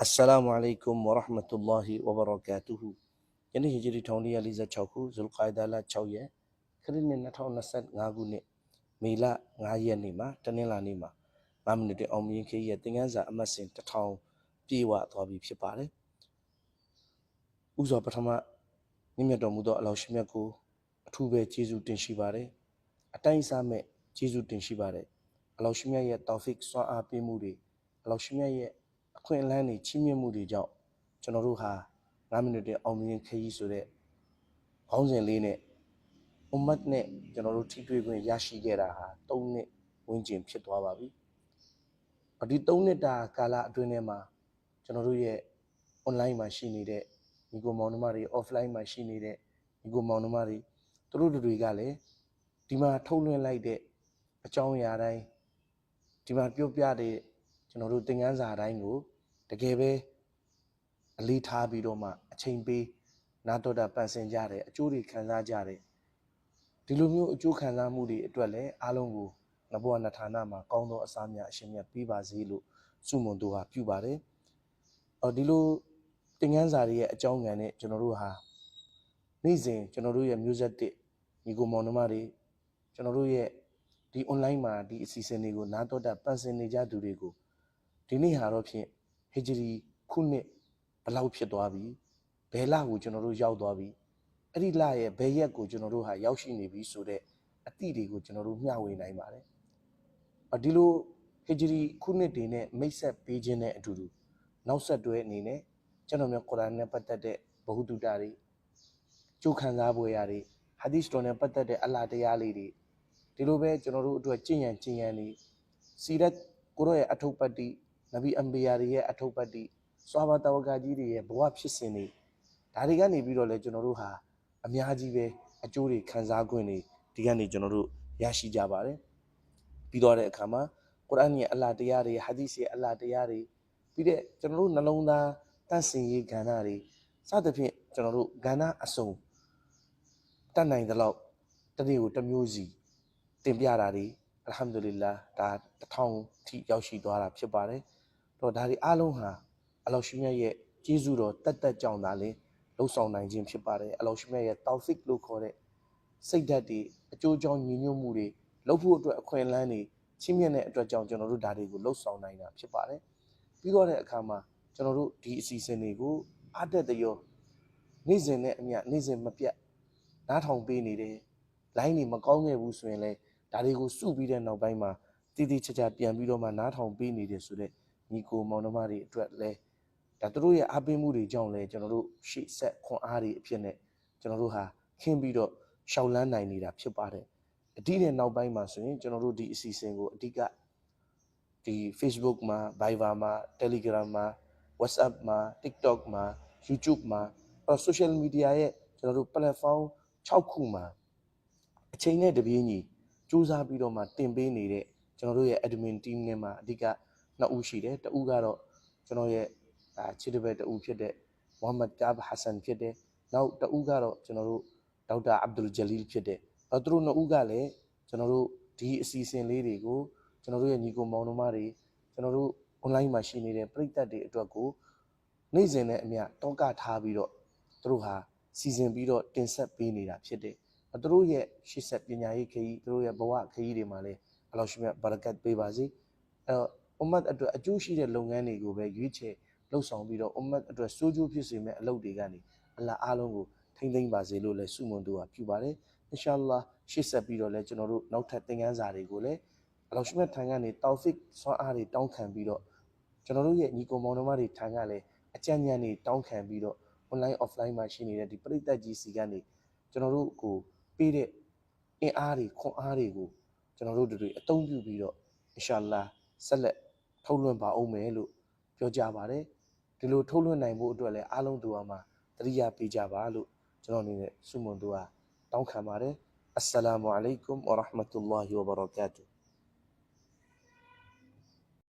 Assalamu alaikum wa rahmatullahi wa barakatuh ယနေ့ဟီဂျရီ1446ခုဇူလ်ကိုဒါလ6ရက်ခရစ်နှစ်2025ခုနှစ်မေလ9ရက်နေ့မှာတနင်္လာနေ့မှာမမနစ်အောင်မြင်ခေရဲ့သင်ခန်းစာအမှတ်စဉ်1000ပြည့်ဝသွားပြီဖြစ်ပါတယ်ဥစွာပထမမြင့်မြတ်တော်မူသောအလောင်းရှိမြတ်ကိုအထူးပဲကျေးဇူးတင်ရှိပါတယ်အတိုင်းအဆမဲ့ကျေးဇူးတင်ရှိပါတယ်အလောင်းရှိမြတ်ရဲ့ tawfik စွမ်းအားပေးမှုတွေအလောင်းရှိမြတ်ရဲ့ အခွင့်အလမ်းတွေချီးမြှင့်မှုတွေကြောင့်ကျွန်တော်တို့ဟာ9မိနစ်တည်းအောင်မြင်ခရီးဆိုတဲ့ခေါင်းစဉ်လေးနဲ့အွမ်မတ်နဲ့ကျွန်တော်တို့ထိတွေ့ခွင့်ရရှိခဲ့တာဟာ3နှစ်ဝန်းကျင်ဖြစ်သွားပါပြီ။ဒီ3နှစ်တာကာလအတွင်းထဲမှာကျွန်တော်တို့ရဲ့ online မှာရှိနေတဲ့ညီကိုမောင်နှမတွေ offline မှာရှိနေတဲ့ညီကိုမောင်နှမတွေသူတို့တို့တွေကလည်းဒီမှာထုတ်လွှင့်လိုက်တဲ့အကြောင်းအရာတိုင်းဒီမှာပြောပြတဲ့ ကျွန်တော်တို့သင်ခန်းစာတိုင်းကိုတကယ်ပဲအလေးထားပြီးတော့မှအချိန်ပေးနာတော်တာပန်ဆင်ကြတယ်အကျိုးတွေခံစားကြတယ်ဒီလိုမျိုးအကျိုးခံစားမှုတွေအတွက်လည်းအားလုံးကိုငဘောနဌာနမှာကောင်းသောအစားများအရှင်မြတ်ပေးပါစေလို့ဆုမွန်သူဟာပြုပါတယ်အော်ဒီလိုသင်ခန်းစာတွေရဲ့အကြောင်းခံနဲ့ကျွန်တော်တို့ဟာနေ့စဉ်ကျွန်တော်တို့ရဲ့မျိုးဆက်တစ်ညီကိုမောင်နှမတွေကျွန်တော်တို့ရဲ့ဒီ online မှာဒီအစီအစဉ်တွေကိုနာတော်တာပန်ဆင်နေကြသူတွေကို ဒီနေ့ဟာတော့ဖြင့်ဟီဂျရီခုနှစ်ဘယ်လောက်ဖြစ်သွားပြီဘယ်လကိုကျွန်တော်တို့ရောက်သွားပြီအဲ့ဒီလရဲ့ဘယ်ရက်ကိုကျွန်တော်တို့ဟာရောက်ရှိနေပြီဆိုတော့အသည့်တွေကိုကျွန်တော်တို့မျှဝေနိုင်ပါတယ်အဒီလိုဟီဂျရီခုနှစ်တွေနဲ့မိတ်ဆက်ပေးခြင်းနဲ့အတူတူနောက်ဆက်တွဲအနေနဲ့ကျွန်တော်မျိုးကုရ်အာန်နဲ့ပတ်သက်တဲ့ဘ ഹു တုတာတွေကြိုးခံစားပွဲရာတွေဟာဒီစ်တော်နဲ့ပတ်သက်တဲ့အလာတရားလေးတွေဒီလိုပဲကျွန်တော်တို့အတွက်ကျင့်ရန်ကျင့်ရန်နေစီရက်ကိုရောရဲ့အထုပ်ပတ်တိ နဗီအမ်ဘီယာတွေရဲ့အထုပ်ပတ်တိစွာဘာတဝကကြီးတွေရဲ့ဘဝဖြစ်စဉ်တွေဒါတွေကနေပြီးတော့လဲကျွန်တော်တို့ဟာအများကြီးပဲအကျိုးတွေခံစား권တွေဒီကနေကျွန်တော်တို့ရရှိကြပါတယ်ပြီးတော့တဲ့အခါမှာကုရ်အာန်ရဲ့အလာတရားတွေဟာဒီစ်ရဲ့အလာတရားတွေပြီးတဲ့ကျွန်တော်တို့နှလုံးသားတန့်စင်ရေးကဏ္ဍတွေစသဖြင့်ကျွန်တော်တို့ကဏ္ဍအစုံတတ်နိုင်သလောက်တနေ့ကိုတစ်မျိုးစီတင်ပြတာတွေအလ်ဟမ်ဒူလ illah ဒါတစ်ထောင်ထိရောက်ရှိသွားတာဖြစ်ပါတယ် တော့ဒါတွေအားလုံးဟာအလောရှိမြတ်ရဲ့ကျေးဇူးတော်တက်တက်ကြောင့်သာလေလှုပ်ဆောင်နိုင်ခြင်းဖြစ်ပါတယ်အလောရှိမြတ်ရဲ့တောက်ဖစ်လို့ခေါ်တဲ့စိတ်ဓာတ်တွေအကျိုးကြောင့်ညီညွတ်မှုတွေလှုပ်ဖို့အတွက်အခွင့်အလမ်းတွေချင်းမြတ်တဲ့အတွက်ကြောင့်ကျွန်တော်တို့ဒါတွေကိုလှုပ်ဆောင်နိုင်တာဖြစ်ပါတယ်ပြီးတော့တဲ့အခါမှာကျွန်တော်တို့ဒီအစီအစဉ်တွေကိုအားတက်တရောနေ့စဉ်နဲ့အမျှနေ့စဉ်မပြတ်နားထောင်ပေးနေတယ်လိုင်းတွေမကောင်းခဲ့ဘူးဆိုရင်လည်းဒါတွေကိုစုပြီးတဲ့နောက်ပိုင်းမှာတည်တည်ချာချာပြန်ပြီးတော့မှနားထောင်ပေးနေတယ်ဆိုတော့ ညီကိုမောင်နှမတွေအတွက်လည်းဒါတို့ရဲ့အားပေးမှုတွေကြောင့်လည်းကျွန်တော်တို့ရှေ့ဆက်ခွန်အားတွေအဖြစ်နဲ့ကျွန်တော်တို့ဟာခင်းပြီးတော့ရှောက်လန်းနိုင်နေတာဖြစ်ပါတယ်အတိနဲ့နောက်ပိုင်းမှာဆိုရင်ကျွန်တော်တို့ဒီအစီအစဉ်ကိုအဓိကဒီ Facebook မှာ Viber မှာ Telegram မှာ WhatsApp မှာ TikTok မှာ YouTube မှာအဲ social media ရဲ့ကျွန်တော်တို့ platform 6ခုမှာအချိန်နဲ့တပြေးညီစူးစမ်းပြီးတော့မှတင်ပေးနေတဲ့ကျွန်တော်တို့ရဲ့ admin team နဲ့မှာအဓိက နှစ်ဦးရှိတယ်တဦးကတော့ကျွန်တော်ရဲ့ဒါချစ်တပည့်တဦးဖြစ်တဲ့မိုဟမ္မဒ်ကာဘ်ဟာဆန်ဖြစ်တယ်နောက်တဦးကတော့ကျွန်တော်တို့ဒေါက်တာအဗ်ဒူလ်ဂျလီလ်ဖြစ်တယ်အဲသူတို့နှစ်ဦးကလည်းကျွန်တော်တို့ဒီအစီအစဉ်လေးတွေကိုကျွန်တော်တို့ရဲ့ညီကိုမောင်နှမတွေကျွန်တော်တို့ online မှာရှိနေတဲ့ပြည်သက်တွေအတွက်ကိုနေ့စဉ်နဲ့အမျှတောကထားပြီးတော့သူတို့ဟာစီစဉ်ပြီးတော့တင်ဆက်ပေးနေတာဖြစ်တယ်သူတို့ရဲ့ရှေ့ဆက်ပညာရေးခရီးသူတို့ရဲ့ဘဝခရီးတွေမှာလည်းအလောရှိမြတ်ဘာရကတ်ပေးပါစေအဲတော့ အွမ်မတ်အတွက်အကျိုးရှိတဲ့လုပ်ငန်းတွေကိုပဲရွေးချယ်လှုပ်ဆောင်ပြီးတော့အွမ်မတ်အတွက်စိုးကျိုးဖြစ်စေမဲ့အလုပ်တွေကနေအလ္လာအားလုံးကိုထိမ့်သိမ့်ပါစေလို့လည်းဆုမွန်သူကပြုပါတယ်အင်ရှာအလ္လာရှေ့ဆက်ပြီးတော့လည်းကျွန်တော်တို့နောက်ထပ်သင်ခန်းစာတွေကိုလည်းအလောရှိမြတ်ထံကနေတောက်ဖစ်ဆွမ်းအားတွေတောင်းခံပြီးတော့ကျွန်တော်တို့ရဲ့ညီကောင်မောင်နှမတွေထံကလည်းအကြံဉာဏ်တွေတောင်းခံပြီးတော့ online offline မှာရှိနေတဲ့ဒီပရိသတ်ကြီးစီကနေကျွန်တော်တို့ကိုပေးတဲ့အင်အားတွေခွန်အားတွေကိုကျွန်တော်တို့တွေအသုံးပြုပြီးတော့အင်ရှာလာဆက်လက် ထုတ်လွှင့်ပါအောင်မယ်လို့ပြောကြပါတယ်ဒီလိုထုတ်လွှင့်နိုင်ဖို့အတွက်လည်းအားလုံးသူအမှာတရိယာပေးကြပါလို့ကျွန်တော်အနေနဲ့ဆုမွန်သူကတောင်းခံပါတယ်အစ္စလာမုအလိုင်ကွမ်ဝရဟမတု ல்லா ဟီဝဘရကာတူ